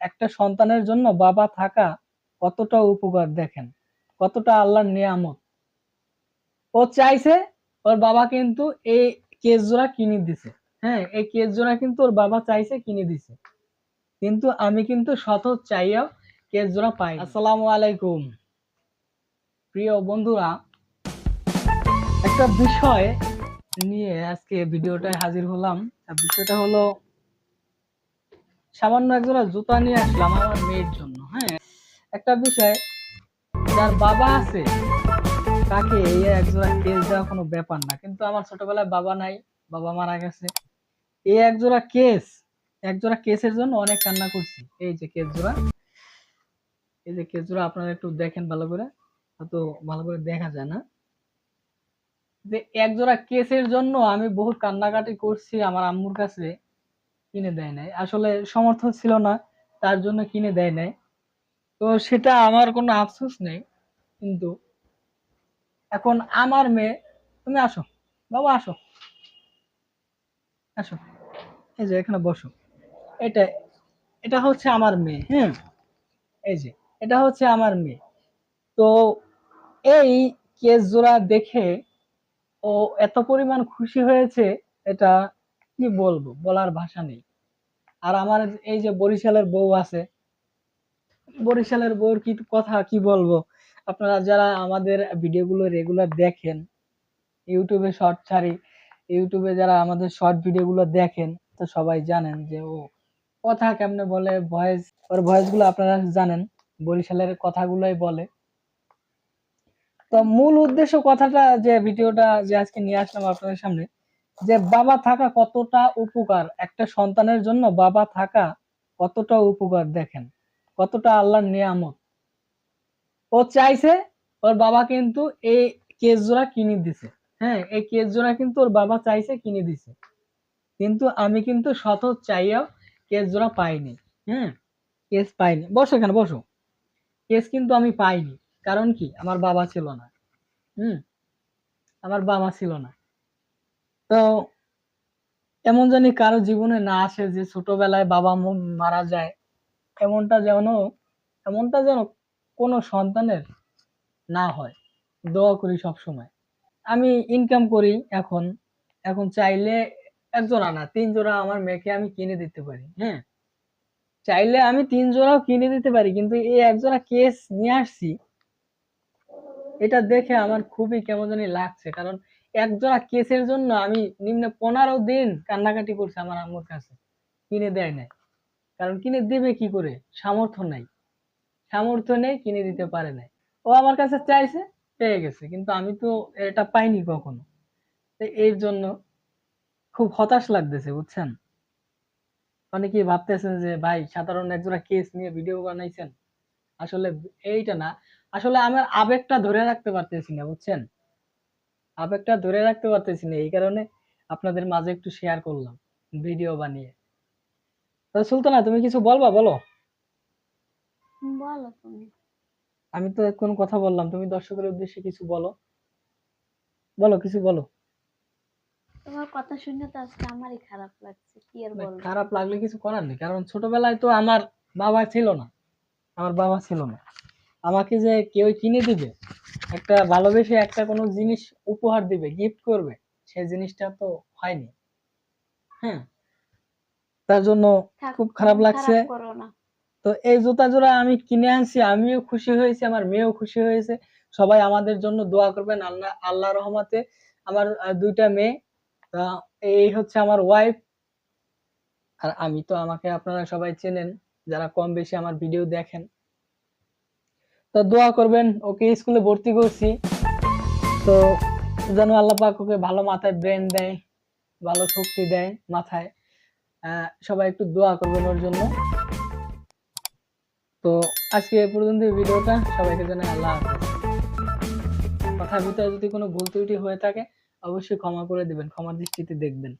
একটা সন্তানের জন্য বাবা থাকা কতটা উপকার দেখেন, কতটা আল্লাহর নিয়ামত। ও চাইছে ওর বাবা কিন্তু এই কেস জোড়া কিনে দিছে। হ্যাঁ এই কেস জোড়া কিন্তু ওর বাবা চাইছে কিনে দিছে। কিন্তু আমি কিন্তু শত চাইয়াও কেস জোড়া পাই আসসালামু আলাইকুম। প্রিয় বন্ধুরা, একটা বিষয় নিয়ে আজকে ভিডিওটায় হাজির হলাম। বিষয়টা হলো সামান্য একজোড়া জুতা নিয়ে আসলাম আমার মেয়ের জন্য হ্যাঁ? একটা বিষয়, যার বাবা আছে, তাকে এই একজোড়া কেস দেওয়া কোনো ব্যাপার না। কিন্তু আমার ছোটবেলায় বাবা নাই, বাবা মারা গেছে। এই একজোড়া কেস, একজোড়া কেসের জন্য অনেক কান্না করছি। এই যে কেস জোড়া এই যে কেস জোড়া আপনারা একটু দেখেন ভালো করে তো ভালো করে দেখা যায় না। যে একজোড়া কেসের জন্য আমি বহুত কান্নাকাটি করছি আমার আম্মুর কাছে। কিনে দেয় নাই। আসলে সমর্থন ছিল না, তার জন্য কিনে দেয় নাই। তো সেটা আমার কোনো আফসোস নেই, কিন্তু এখন আমার মেয়ে, তুমি আসো, বাবা আসো। আসো, এই যে এখানে বসো। এটা এটা হচ্ছে আমার মেয়ে হ্যাঁ এই যে, এটা হচ্ছে আমার মেয়ে। তো এই কেস জোড়া দেখে ও এত পরিমাণ খুশি হয়েছে, এটা কি বলব? বলার ভাষা নেই। আর আমার এই যে বরিশালের বউ আছে, বরিশালের বউর কি কথা কি বলব? আপনারা যারা আমাদের ভিডিওগুলো রেগুলার দেখেন ইউটিউবে শর্ট ছাড়ি ইউটিউবে যারা আমাদের শর্ট ভিডিওগুলো দেখেন, তো সবাই জানেন যে, ও কথা কেমনে বলে ভয়েস ওর ভয়েসগুলো আপনারা জানেন, বরিশালের কথাগুলোই বলে। তো মূল উদ্দেশ্য কথাটা যে, ভিডিওটা যে আজকে নিয়ে আসলাম আপনাদের সামনে যে বাবা থাকা কতটা উপকার একটা সন্তানের জন্য বাবা থাকা কতটা উপকার দেখেন, কতটা আল্লাহর নিয়ামত। ও চাইছে ওর বাবা কিন্তু এই কেস জোড়া কিনে দিছে। হ্যাঁ এই কেস জোড়া কিন্তু ওর বাবা চাইছে কিনে দিছে। কিন্তু আমি কিন্তু শত চাইয়াও কেস জোড়া পাইনি। হ্যাঁ কেস পাইনি। বসো এখানে, বসো। কেস কিন্তু আমি পাইনি। কারণ কি? আমার বাবা ছিল না। হুম, আমার বাবা ছিল না। তো এমন জানি কারও জীবনে না আসে যে ছোটবেলায় বাবা মারা যায়। এমনটা যেন এমনটা যেন কোনো সন্তানের না হয়। দোয়া করি সব সময় আমি ইনকাম করি এখন। এখন চাইলে এক জোড়া না তিন জোড়া আমার মেয়েকে আমি কিনে দিতে পারি হ্যাঁ? চাইলে আমি তিন জোড়াও কিনে দিতে পারি, কিন্তু এই এক জোড়া কেস নিয়ে আসছি, এটা দেখে আমার খুবই কেমন জানি লাগছে। কারণ এক জোড়া কেসের জন্য আমি নিম্ন পনেরো দিন কান্নাকাটি করছি আমার আম্মুর কাছে। কিনে দেয় নাই। কারণ কিনে দেবে কি করে? সামর্থ্য নাই। সামর্থ্য নেই, কিনে দিতে পারে নাই। ও আমার কাছে চাইছে, পেয়ে গেছে। কিন্তু আমি তো এটা পাইনি কখনো। এর জন্য খুব হতাশ লাগতেছে, বুঝছেন? অনেকেই ভাবতেছেন যে, ভাই, সাধারণ একজোড়া কেস নিয়ে ভিডিও বানাইছেন। আসলে এইটা না। আসলে আমার আবেগটা ধরে রাখতে পারতেছি না, বুঝছেন? আবেগটা ধরে রাখতে পারতেছি না এই কারণে আপনাদের মাঝে একটু শেয়ার করলাম ভিডিও বানিয়ে। তো সুলতানা তুমি কিছু বলবা? বলো। বলো তুমি। আমি তো এখন কথা বললাম তুমি দর্শকের উদ্দেশ্যে কিছু বলো। বলো কিছু বলো। তোমার কথা শুনে তো আজকে আমারই খারাপ লাগছে কি আর বলব? খারাপ লাগলে কিছু করার নেই কারণ ছোটবেলায় তো আমার বাবা ছিল না। আমার বাবা ছিল না। আমাকে যে কেউ কিনে দিবে একটা ভালোবেসে একটা কোনো জিনিস উপহার দিবে গিফট করবে সেই জিনিসটা তো হয়নি। হ্যাঁ? তার জন্য খুব খারাপ লাগছে। তো এই জুতা জোড়া আমি কিনে আনছি আমিও খুশি হয়েছি আমার মেয়েও খুশি হয়েছে। সবাই আমাদের জন্য দোয়া করবেন আল্লাহ আল্লাহ রহমতে। আমার দুইটা মেয়ে তা এই হচ্ছে আমার ওয়াইফ আর আমি তো আমাকে আপনারা সবাই চেনেন যারা কম বেশি আমার ভিডিও দেখেন। তো দোয়া করবেন, ওকে স্কুলে ভর্তি করছি। তো যেন আল্লাহ পাক ওকে ভালো মাথায় ব্রেন দেয়, ভালো শক্তি দেয় মাথায়। সবাই একটু দোয়া করবেন ওর জন্য। তো আজকে এ পর্যন্ত ভিডিওটা, সবাইকে জানাই আল্লাহ কথার ভিতরে যদি কোনো ভুল ত্রুটি হয়ে থাকে, অবশ্যই ক্ষমা করে দিবেন, ক্ষমার দৃষ্টিতে দেখবেন।